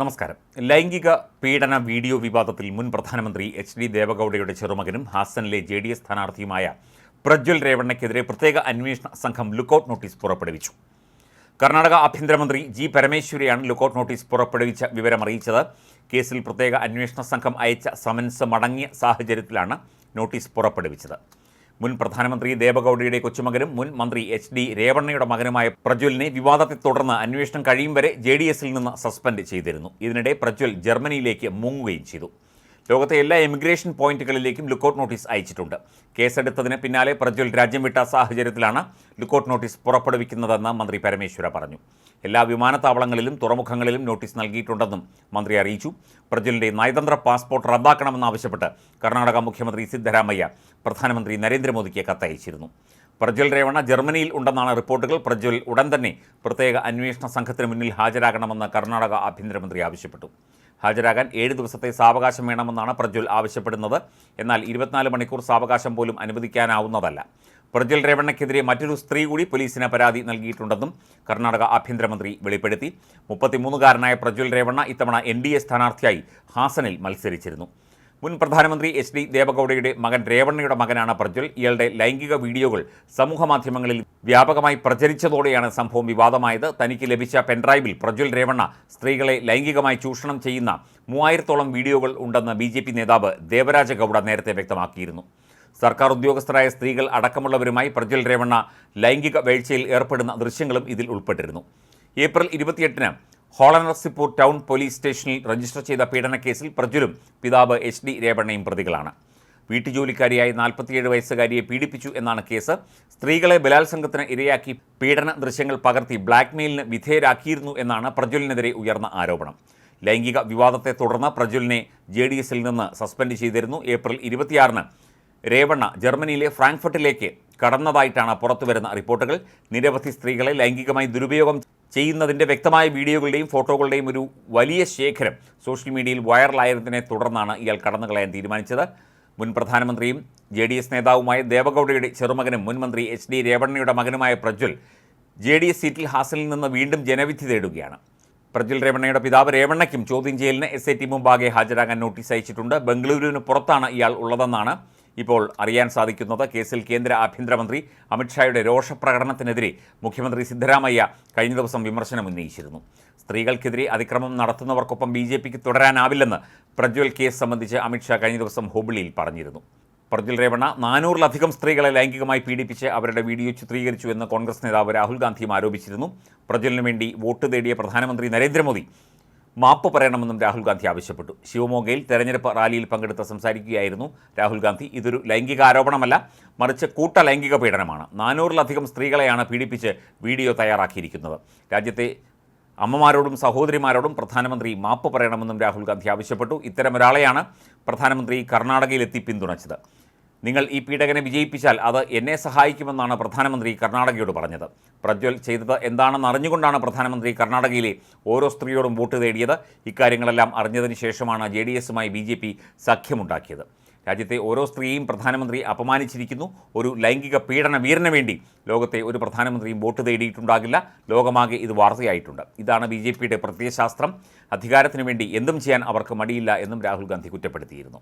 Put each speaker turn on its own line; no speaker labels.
നമസ്കാരം. ലൈംഗിക പീഡന വീഡിയോ വിവാദത്തിൽ മുൻ പ്രധാനമന്ത്രി എച്ച് ഡി ദേവഗൌഡയുടെ ചെറുമകനും ഹാസനിലെ ജെ ഡി എസ് സ്ഥാനാർത്ഥിയുമായ പ്രജ്വൽ രേവണ്ണയ്ക്കെതിരെ പ്രത്യേക അന്വേഷണ സംഘം ലുക്കൌട്ട് നോട്ടീസ് പുറപ്പെടുവിച്ചു. കർണാടക ആഭ്യന്തരമന്ത്രി ജി പരമേശ്വരിയാണ് ലുക്കൌട്ട് നോട്ടീസ് പുറപ്പെടുവിച്ച വിവരം അറിയിച്ചത്. കേസിൽ പ്രത്യേക അന്വേഷണ സംഘം അയച്ച സമൻസ് മടങ്ങിയ സാഹചര്യത്തിലാണ് നോട്ടീസ് പുറപ്പെടുവിച്ചത്. മുൻ പ്രധാനമന്ത്രി ദേവഗൌഡയുടെ കൊച്ചുമകനും മുൻ മന്ത്രി എച്ച് ഡി രേവണ്ണയുടെ മകനുമായ പ്രജ്വലിനെ വിവാദത്തെ തുടർന്ന് അന്വേഷണം കഴിയും വരെ ജെ ഡി എസിൽ നിന്ന് സസ്പെൻഡ് ചെയ്തിരുന്നു. ഇതിനിടെ പ്രജ്വൽ ജർമ്മനിയിലേക്ക് മുങ്ങുകയും ചെയ്തു. ലോകത്തെ എല്ലാ എമിഗ്രേഷൻ പോയിന്റുകളിലേക്കും ലുക്കൌട്ട് നോട്ടീസ് അയച്ചിട്ടുണ്ട്. കേസെടുത്തതിന് പിന്നാലെ പ്രജ്വൽ രാജ്യം വിട്ട സാഹചര്യത്തിലാണ് ലുക്കൌട്ട് നോട്ടീസ് പുറപ്പെടുവിക്കുന്നതെന്ന് മന്ത്രി പരമേശ്വര പറഞ്ഞു. എല്ലാ വിമാനത്താവളങ്ങളിലും തുറമുഖങ്ങളിലും നോട്ടീസ് നൽകിയിട്ടുണ്ടെന്നും മന്ത്രി അറിയിച്ചു. പ്രജ്വലിന്റെ നയതന്ത്ര പാസ്പോർട്ട് റദ്ദാക്കണമെന്നാവശ്യപ്പെട്ട് കർണാടക മുഖ്യമന്ത്രി സിദ്ധരാമയ്യ പ്രധാനമന്ത്രി നരേന്ദ്രമോദിക്ക് കത്തയച്ചിരുന്നു. പ്രജ്വൽ രേവണ ജർമ്മനിയിൽ ഉണ്ടെന്നാണ് റിപ്പോർട്ടുകൾ. പ്രജ്വൽ ഉടൻ തന്നെ പ്രത്യേക അന്വേഷണ സംഘത്തിന് മുന്നിൽ ഹാജരാകണമെന്ന് കർണാടക ആഭ്യന്തരമന്ത്രി ആവശ്യപ്പെട്ടു. ഹാജരാകാൻ ഏഴ് ദിവസത്തെ സാവകാശം വേണമെന്നാണ് പ്രജ്വൽ ആവശ്യപ്പെടുന്നത്. എന്നാൽ ഇരുപത്തിനാല് മണിക്കൂർ സാവകാശം പോലും അനുവദിക്കാനാവുന്നതല്ല. പ്രജ്വൽ രേവണ്ണയ്ക്കെതിരെ മറ്റൊരു സ്ത്രീ കൂടി പോലീസിന് പരാതി നൽകിയിട്ടുണ്ടെന്നും കർണാടക ആഭ്യന്തരമന്ത്രി വെളിപ്പെടുത്തി. മുപ്പത്തിമൂന്നുകാരനായ പ്രജ്വൽ രേവണ്ണ ഇത്തവണ എൻ ഡി എ സ്ഥാനാർത്ഥിയായി ഹാസനിൽ മത്സരിച്ചിരുന്നു. മുൻ പ്രധാനമന്ത്രി എച്ച് ഡി ദേവഗൌഡയുടെ മകൻ രേവണ്ണയുടെ മകനാണ് പ്രജ്വൽ. ഇയാളുടെ ലൈംഗിക വീഡിയോകൾ സമൂഹമാധ്യമങ്ങളിൽ വ്യാപകമായി പ്രചരിച്ചതോടെയാണ് സംഭവം വിവാദമായത്. തനിക്ക് ലഭിച്ച പെൻഡ്രൈവിൽ പ്രജ്വൽ രേവണ്ണ സ്ത്രീകളെ ലൈംഗികമായി ചൂഷണം ചെയ്യുന്ന മൂവായിരത്തോളം വീഡിയോകൾ ഉണ്ടെന്ന് ബി ജെ പി നേതാവ് ദേവരാജ ഗൌഡ നേരത്തെ വ്യക്തമാക്കിയിരുന്നു. സർക്കാർ ഉദ്യോഗസ്ഥരായ സ്ത്രീകൾ അടക്കമുള്ളവരുമായി പ്രജ്വൽ രേവണ്ണ ലൈംഗിക വീഴ്ചയിൽ ഏർപ്പെടുന്ന ദൃശ്യങ്ങളും ഇതിൽ ഉൾപ്പെട്ടിരുന്നു. ഏപ്രിൽ ഇരുപത്തിയെട്ടിന് ഹോളനർസിപ്പൂർ ടൗൺ പോലീസ് സ്റ്റേഷനിൽ രജിസ്റ്റർ ചെയ്ത പീഡനക്കേസിൽ പ്രജുലും പിതാവ് എച്ച് ഡി രേവണ്ണയും പ്രതികളാണ്. വീട്ടുജോലിക്കാരിയായ നാൽപ്പത്തിയേഴ് വയസ്സുകാരിയെ പീഡിപ്പിച്ചു എന്നാണ് കേസ്. സ്ത്രീകളെ ബലാത്സംഗത്തിന് ഇരയാക്കി പീഡന ദൃശ്യങ്ങൾ പകർത്തി ബ്ലാക്ക്മെയിലിന് വിധേയരാക്കിയിരുന്നു എന്നാണ് പ്രജുലിനെതിരെ ഉയർന്ന ആരോപണം. ലൈംഗിക വിവാദത്തെ തുടർന്ന് പ്രജുലിനെ ജെ ഡി എസിൽ നിന്ന് സസ്പെൻഡ് ചെയ്തിരുന്നു. ഏപ്രിൽ ഇരുപത്തിയാറിന് രേവണ്ണ ജർമ്മനിയിലെ ഫ്രാങ്ക്ഫർട്ടിലേക്ക് കടന്നതായിട്ടാണ് പുറത്തുവരുന്ന റിപ്പോർട്ടുകൾ. നിരവധി സ്ത്രീകളെ ലൈംഗികമായി ദുരുപയോഗം ചെയ്യുന്നതിന്റെ വ്യക്തമായ വീഡിയോകളുടെയും ഫോട്ടോകളുടെയും ഒരു വലിയ ശേഖരം സോഷ്യൽ മീഡിയയിൽ വൈറലായതിനെ തുടർന്നാണ് ഇയാൾ കടന്നു കളയാൻ തീരുമാനിച്ചത്. മുൻ പ്രധാനമന്ത്രിയും ജെ ഡി എസ് നേതാവുമായ ദേവഗൌഡയുടെ ചെറുമകനും മുൻമന്ത്രി എച്ച് ഡി രേവണ്ണയുടെ മകനുമായ പ്രജ്വൽ ജെ ഡി എസ് സീറ്റിൽ ഹാസലിൽ നിന്ന് വീണ്ടും ജനവിധി തേടുകയാണ്. പ്രജ്വൽ രേവണ്ണയുടെ പിതാവ് രേവണ്ണയ്ക്കും ചോദ്യം ചെയ്യലിന് എസ് ഐ ടി മുമ്പാകെ ഹാജരാകാൻ നോട്ടീസ് അയച്ചിട്ടുണ്ട്. ബംഗളൂരുവിന് പുറത്താണ് ഇയാൾ ഉള്ളതെന്നാണ് ഇപ്പോൾ അറിയാൻ സാധിക്കുന്നത് കേസിൽ കേന്ദ്ര ആഭ്യന്തരമന്ത്രി അമിത്ഷായുടെ രോഷപ്രകടനത്തിനെതിരെ മുഖ്യമന്ത്രി സിദ്ധരാമയ്യ കഴിഞ്ഞ ദിവസം വിമർശനം ഉന്നയിച്ചിരുന്നു. സ്ത്രീകൾക്കെതിരെ അതിക്രമം നടത്തുന്നവർക്കൊപ്പം ബി ജെ പിക്ക് തുടരാനാവില്ലെന്ന് പ്രജ്വൽ കേസ് സംബന്ധിച്ച് അമിത്ഷാ കഴിഞ്ഞ ദിവസം ഹുബ്ലിയിൽ പറഞ്ഞിരുന്നു. പ്രജ്വൽ രേവണ്ണ നാനൂറിലധികം സ്ത്രീകളെ ലൈംഗികമായി പീഡിപ്പിച്ച് അവരുടെ വീഡിയോ ചിത്രീകരിച്ചു എന്ന് കോൺഗ്രസ് നേതാവ് രാഹുൽ ഗാന്ധിയും ആരോപിച്ചിരുന്നു. പ്രജ്വലിനു വേണ്ടി വോട്ട് തേടിയ പ്രധാനമന്ത്രി നരേന്ദ്രമോദി മാപ്പ് പറയണമെന്നും രാഹുൽ ഗാന്ധി ആവശ്യപ്പെട്ടു. ശിവമോഗയിൽ തെരഞ്ഞെടുപ്പ് റാലിയിൽ പങ്കെടുത്ത് സംസാരിക്കുകയായിരുന്നു രാഹുൽ ഗാന്ധി. ഇതൊരു ലൈംഗിക ആരോപണമല്ല മറിച്ച് കൂട്ട ലൈംഗിക പീഡനമാണ്. നാനൂറിലധികം സ്ത്രീകളെയാണ് പീഡിപ്പിച്ച് വീഡിയോ തയ്യാറാക്കിയിരിക്കുന്നത്. രാജ്യത്തെ അമ്മമാരോടും സഹോദരിമാരോടും പ്രധാനമന്ത്രി മാപ്പ് പറയണമെന്നും രാഹുൽ ഗാന്ധി ആവശ്യപ്പെട്ടു. ഇത്തരമൊരാളെയാണ് പ്രധാനമന്ത്രി കർണാടകയിലെത്തി പിന്തുണച്ചത്. നിങ്ങൾ ഈ പീഡകനെ വിജയിപ്പിച്ചാൽ അത് എന്നെ സഹായിക്കുമെന്നാണ് പ്രധാനമന്ത്രി കർണാടകയോട് പറഞ്ഞത്. പ്രജ്വൽ ചെയ്തത് എന്താണെന്ന് അറിഞ്ഞുകൊണ്ടാണ് പ്രധാനമന്ത്രി കർണാടകയിലെ ഓരോ സ്ത്രീയോടും വോട്ട് തേടിയത്. ഇക്കാര്യങ്ങളെല്ലാം അറിഞ്ഞതിന് ശേഷമാണ് ജെ ഡി എസുമായി ബി ജെ പി സഖ്യമുണ്ടാക്കിയത്. രാജ്യത്തെ ഓരോ സ്ത്രീയും പ്രധാനമന്ത്രി അപമാനിച്ചിരിക്കുന്നു. ഒരു ലൈംഗിക പീഡന വീരന് വേണ്ടി ലോകത്തെ ഒരു പ്രധാനമന്ത്രിയും വോട്ട് തേടിയിട്ടുണ്ടാകില്ല. ലോകമാകെ ഇത് വാർത്തയായിട്ടുണ്ട്. ഇതാണ് ബി ജെ പിയുടെ പ്രത്യയശാസ്ത്രം. അധികാരത്തിനു വേണ്ടി എന്തും ചെയ്യാൻ അവർക്ക് മടിയില്ല എന്നും രാഹുൽ ഗാന്ധി കുറ്റപ്പെടുത്തിയിരുന്നു.